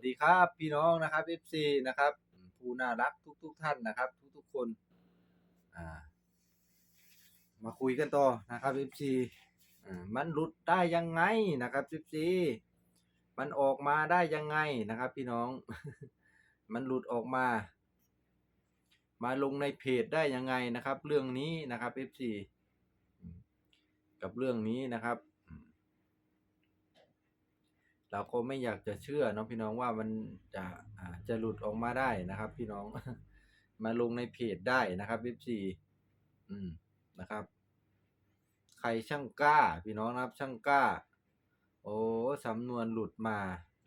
วัสดีครับพี่น้องนะครับ FC นะครับผู้น่ารักทุกๆทท่านนะครับ ทุกๆคนอ่ามาคุยกันต่อนะครับ FC อ่ามันหลุดได้ยังไงนะครับ FC มันออกมาได้ยังไงนะครับ พี่น้อง มันหลุดออกมา มาลงในเพจได้ยังไงนะครับ เรื่องนี้นะครับ FC กับเรื่องนี้นะครับ เราก็ไม่อยากจะเชื่อเนาะพี่น้องว่ามันจะจะหลุดออกมาได้นะครับ พี่น้องมาลงในเพจได้นะครับ FC อืมนะครับ ใครช่างกล้า พี่น้องนะครับ ช่างกล้า โอ้สำนวนหลุดมา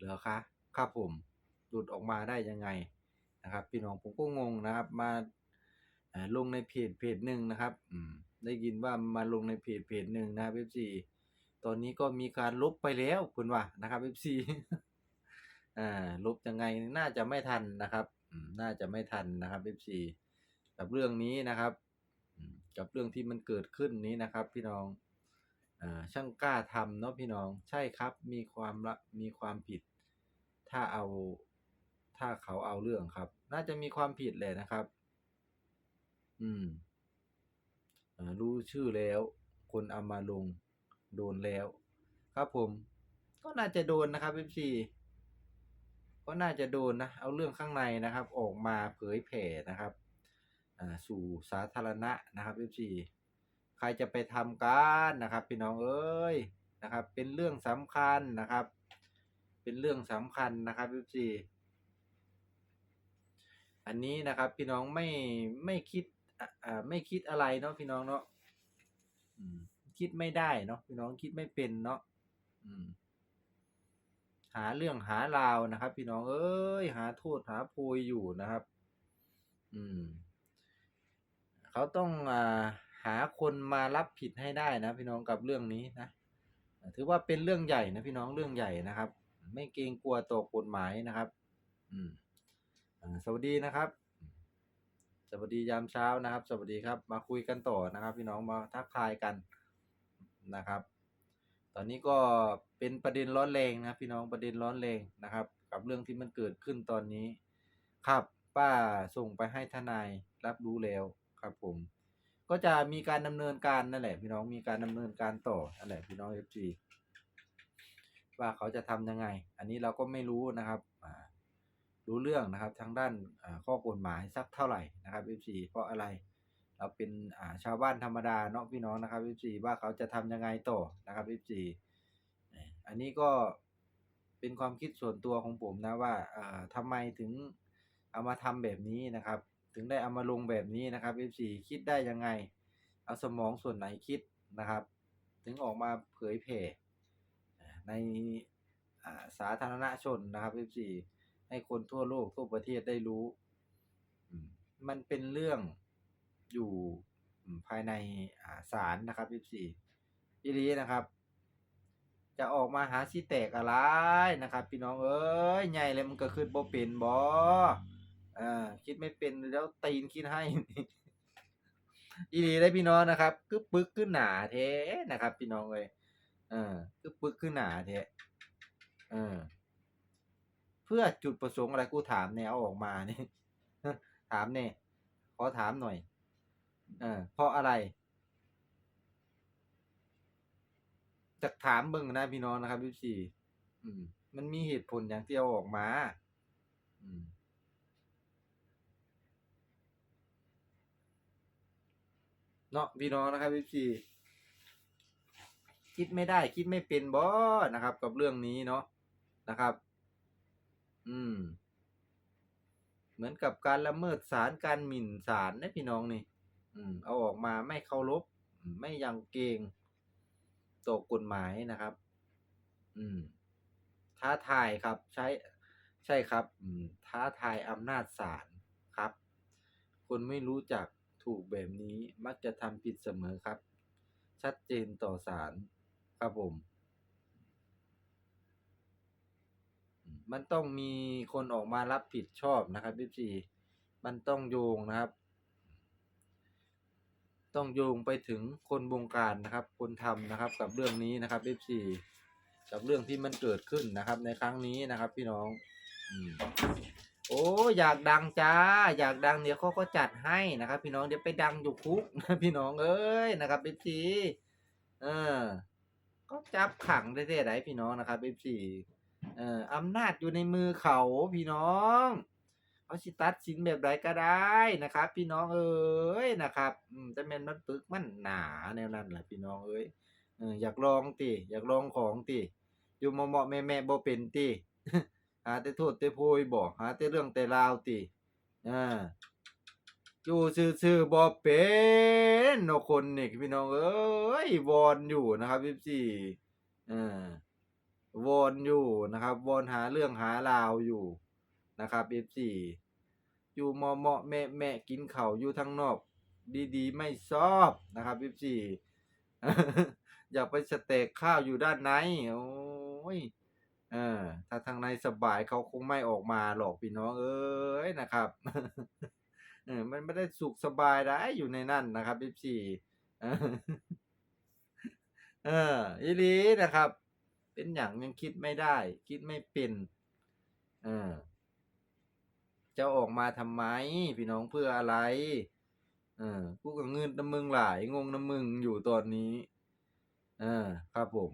เหรอคะครับผมหลุดออกมาได้ยังไงนะครับ พี่น้องผมก็งงนะครับ มาลงในเพจเพจหนึ่งนะครับ อืมได้ยินว่ามาลงในเพจเพจหนึ่งนะครับ FC ตอนนี้ก็มีการลบไปแล้วคุณว่านะครับ FC อ่าลบยังไงน่าจะไม่ทันนะครับน่าจะไม่ทันนะครับ FC กับเรื่องนี้นะครับกับเรื่องที่มันเกิดขึ้นนี้นะครับ พี่น้องอ่าช่างกล้าทำเนาะพี่น้องใช่ครับมีความละมีความผิด ถ้าเอาถ้าเขาเอาเรื่องครับ น่าจะมีความผิดเลยนะครับ อืมอรู้ชื่อแล้ว คนเอามาลง โดนแล้ว ครับผม ก็น่าจะโดนนะครับ FC ก็น่าจะโดนนะ เอาเรื่องข้างในนะครับ ออกมาเผยแผ่นะครับอ่าสู่สาธารณะนะครับ FC ใครจะไปทำการนะครับ พี่น้องเอ้ยนะครับ เป็นเรื่องสำคัญนะครับ เป็นเรื่องสำคัญนะครับ FC อันนี้นะครับพี่น้องไม่ไม่คิดอะอ่าไม่คิดอะไรเนาะพี่น้องเนาะอืม คิดไม่ได้เนาะพี่น้องคิดไม่เป็นเนาะอืมหาเรื่องหาราวนะครับ พี่น้องเอ้ยหาโทษหาโพยอยู่นะครับ อืม เขาต้องอ่าหาคนมารับผิดให้ได้นะ พี่น้องกับเรื่องนี้นะถือว่าเป็นเรื่องใหญ่นะพี่น้องเรื่องใหญ่นะครับ ไม่เกรงกลัวต่อกฎหมายนะครับ อืมสวัสดีนะครับ สวัสดียามเช้านะครับ สวัสดีครับ มาคุยกันต่อนะครับ พี่น้องมาทักทายกัน นะครับ ตอนนี้ก็เป็นประเด็นร้อนแรงนะพี่น้องประเด็นร้อนแรงนะครับ กับเรื่องที่มันเกิดขึ้นตอนนี้ ครับป้าส่งไปให้ทนายรับรู้แล้วครับผม ก็จะมีการดำเนินการนั่นแหละ พี่น้องมีการดำเนินการต่อนั่นแหละพี่น้องเอฟซีว่าเขาจะทำยังไง อันนี้เราก็ไม่รู้นะครับรู้เรื่องนะครับทางด้านข้อกฎหมายสักเท่าไหร่นะครับเอฟซีเพราะอะไร เราเป็นอ่าชาวบ้านธรรมดาเนาะพี่น้องนะครับ FC ว่าเขาจะทำยังไงต่อนะครับ FC เอ่อันนี้ก็เป็นความคิดส่วนตัวของผมนะว่าอ่าทำไมถึงเอามาทำแบบนี้นะครับ ถึงได้เอามาลงแบบนี้นะครับ FC คิดได้ยังไง เอาสมองส่วนไหนคิดนะครับ ถึงออกมาเผยแผ่ในสาธารณชนนะครับ FC ให้คนทั่วโลกทั่วประเทศได้รู้ มันเป็นเรื่อง อยู่ภายในอ่าศาลนะครับ14อีหลีนะครับ จะออกมาหาสิแตกอะไรนะครับ พี่น้องเอ้ยใหญ่เลยมันก็ขึ้นบ่เป็นบ่อ่าคิดไม่เป็นแล้วตีนคิดให้อีหลีได้พี่น้องนะครับคือปึกขึ้นหนาแท้นะครับ พี่น้องเอ้ยเออคือปึกขึ้นหนาแท้เออ เพื่อจุดประสงค์อะไรกูถามแนวอาออกมาเนี่ยถามเนี่ยขอถามหน่อย ออเพราะอะไรจะถามเบิ่งนะพี่น้องนะครับพี่สี่มันมีเหตุผลอย่างที่เอาออกมา อืมเนาะพี่น้องนะครับพี่สี่คิดไม่ได้ คิดไม่เป็นบ่นะครับ กับเรื่องนี้เนาะนะครับ อืม เหมือนกับการละเมิดศาลการหมิ่นศาลนะพี่น้องนี่ อืมเอาออกมาไม่เคารพไม่ยังเกงต่อกฎหมายนะครับ อืม ท้าทายครับ ใช้ใช่ครับ อืม ท้าทายอำนาจศาลครับ คนไม่รู้จักถูกแบบนี้มักจะทำผิดเสมอครับ ชัดเจนต่อศาลครับผมมมันต้องมีคนออกมารับผิดชอบนะครับพี่ซีมันต้องโยงนะครับ ต้องโยงไปถึงคนบงการนะครับ คนทำนะครับกับเรื่องนี้นะครับ FC กับเรื่องที่มันเกิดขึ้นนะครับ ในครั้งนี้นะครับ พี่น้องอืมโอ้อยากดังจ้า อยากดังเดี๋ยวเขาก็จัดให้นะครับ พี่น้องเดี๋ยวไปดังอยู่คุกนะพี่น้องเอ้ยนะครับเอฟซีเออ ก็จับขังได้ที่ไหนพี่น้องนะครับเอฟซีเอออำนาจอยู่ในมือเขาพี่น้อง เขาสิตัดสินแบบใดก็ได้นะครับ พี่น้องเอ้ยนะครับอืมแต่แม่นมันปึกมันหนาแนวนั้นแหละพี่น้องเอ้ยอยากลองติอยากลองของติอยู่เหมาะๆแม่บ่เป็นติหาแต่โทษแต่โพยบ่หาแต่เรื่องแต่ราวติอ่าอยู่ซื่อๆบ่เป็นนคนนี่พี่น้องเอ้ยวอนอยู่นะครับ14เออวอนอยู่นะครับวอนหาเรื่องหาราวอยู่นะครับ FC อยู่เหมาะๆแม่กินข้าอยู่ทางนอก ดีๆ ไม่ชอบนะครับ FC อยากไปสเต็กข้าวอยู่ด้านในโอ้ยเออถ้าทางในสบายเขาคงไม่ออกมาหรอกพี่น้องเอ้ยนะครับเออมันไม่ได้สุขสบายได้อยู่ในนั่นนะครับพี่สี่เอออีลีนะครับ เป็นอย่างยังคิดไม่ได้ คิดไม่เป็น เออ จะออกมาทำไม พี่น้องเพื่ออะไรเออกูกับเงินน้ำมึงหลายงงน้ำมึงอยู่ตอนนี้เออครับผม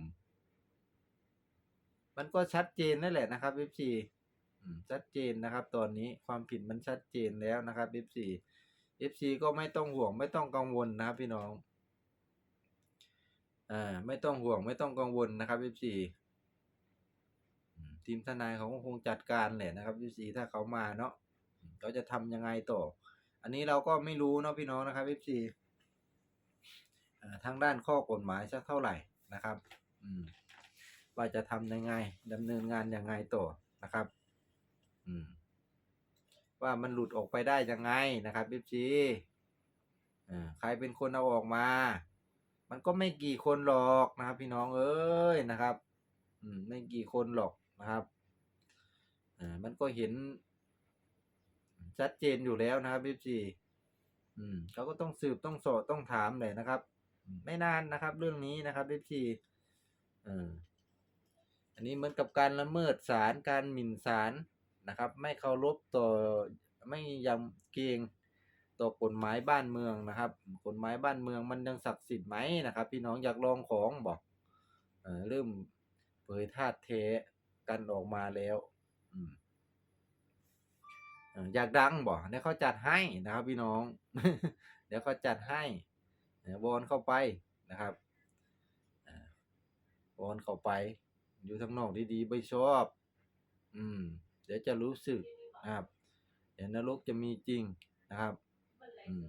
มันก็ชัดเจนนั่นแหละนะครับ FC อืมชัดเจนนะครับ ตอนนี้ความผิดมันชัดเจนแล้วนะครับ FC FC ก็ไม่ต้องห่วงไม่ต้องกังวลนะครับ พี่น้องอ่าไม่ต้องห่วงไม่ต้องกังวลนะครับ FC อืมทีมทนายเขาก็คงจัดการแหละนะครับ FC ถ้าเขามาเนาะ เขาจะทำยังไงต่อ อันนี้เราก็ไม่รู้เนาะพี่น้องนะครับ FC อ่าทางด้านข้อกฎหมายสักเท่าไหร่นะครับอืมว่าจะทำยังไงดำเนินงานยังไงต่อนะครับอืมว่ามันหลุดออกไปได้ยังไงนะครับพี่จีอ่าใครเป็นคนเอาออกมา มันก็ไม่กี่คนหรอกนะครับ พี่น้องเอ้ยนะครับ อืมไม่กี่คนหรอกนะครับ อ่า มันก็เห็น ชัดเจนอยู่แล้วนะครับพี่จีอืมเขาก็ต้องสืบต้องสอบต้องถามเลยนะครับ ไม่นานนะครับ เรื่องนี้นะครับพี่จีอ่าอันนี้เหมือนกับการละเมิดศาลการหมิ่นศาลนะครับ ไม่เคารพต่อไม่ยำเกรงต่อกฎหมายบ้านเมืองนะครับ กฎหมายบ้านเมืองมันยังศักดิ์สิทธิ์ไหมนะครับ พี่น้องอยากลองของบอกเออเริ่มเผยธาตุเทกันออกมาแล้ว อยากดังบอกเดี๋ยวเขาจัดให้นะครับ พี่น้อง เดี๋ยวเขาจัดให้เดี๋ยววอนเข้าไปนะครับอ่าวอนเข้าไป อยู่ทางนอกดีๆไม่ชอบ อืม เดี๋ยวจะรู้สึกนะครับ เดี๋ยวนรกจะมีจริงนะครับ อืม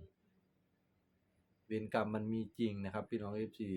เวรกรรมมันมีจริงนะครับ พี่น้องเอฟซี